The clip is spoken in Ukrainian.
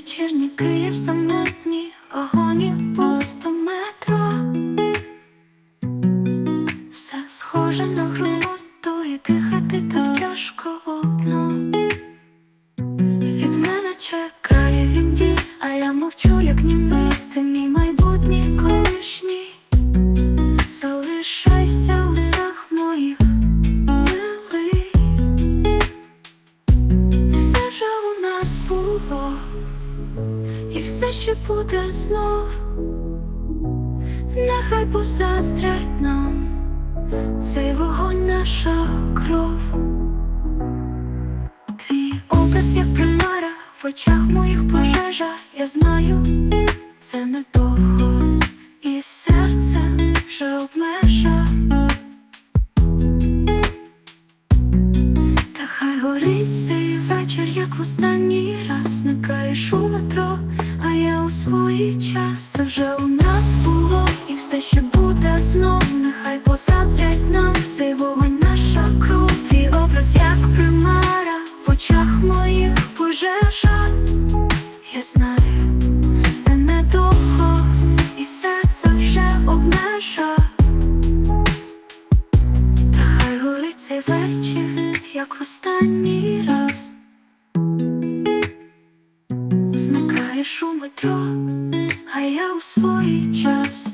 Вечірній Київ самотній вагоні пусто метро. Все схоже на гру, до яких хати так тяжко одно. І все ще буде знов. Нехай позаздрять нам цей вогонь наша кров. Твій образ як примара в очах моїх пожежа, я знаю, це недовго, моїх пожежа Я знаю, це недовго, і серце вже обмежа та хай горить цей вечір, як останній раз. Зникаєш у метро, а я у свій час.